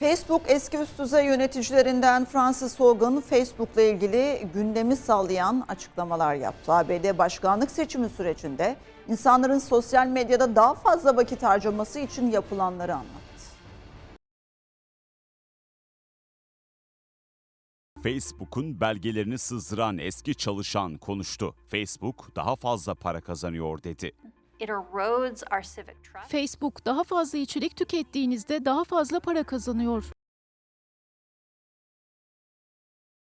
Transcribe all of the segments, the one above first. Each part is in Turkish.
Facebook eski üst düzey yöneticilerinden Francis Hogan Facebook'la ilgili gündemi sallayan açıklamalar yaptı. ABD başkanlık seçimi sürecinde insanların sosyal medyada daha fazla vakit harcaması için yapılanları anlattı. Facebook'un belgelerini sızdıran eski çalışan konuştu. Facebook daha fazla para kazanıyor dedi. It erodes our civic trust. Facebook daha fazla içerik tükettiğinizde daha fazla para kazanıyor.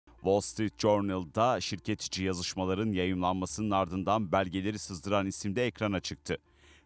Wall Street Journal'da şirket içi yazışmaların yayımlanmasının ardından belgeleri sızdıran isimde ekrana çıktı.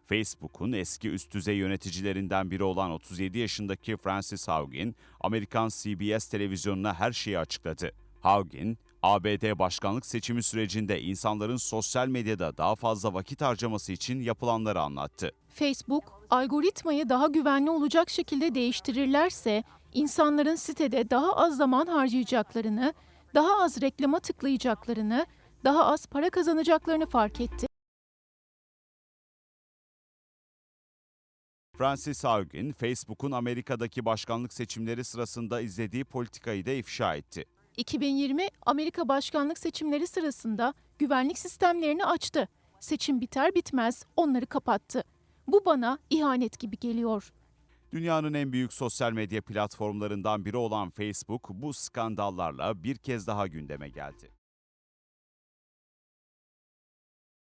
Facebook'un eski üst düzey yöneticilerinden biri olan 37 yaşındaki Francis Haugen, Amerikan CBS televizyonuna her şeyi açıkladı. Haugen, ABD başkanlık seçimi sürecinde insanların sosyal medyada daha fazla vakit harcaması için yapılanları anlattı. Facebook, algoritmayı daha güvenli olacak şekilde değiştirirlerse, insanların sitede daha az zaman harcayacaklarını, daha az reklama tıklayacaklarını, daha az para kazanacaklarını fark etti. Francis Haugen, Facebook'un Amerika'daki başkanlık seçimleri sırasında izlediği politikayı da ifşa etti. 2020 Amerika başkanlık seçimleri sırasında güvenlik sistemlerini açtı. Seçim biter bitmez onları kapattı. Bu bana ihanet gibi geliyor. Dünyanın en büyük sosyal medya platformlarından biri olan Facebook bu skandallarla bir kez daha gündeme geldi.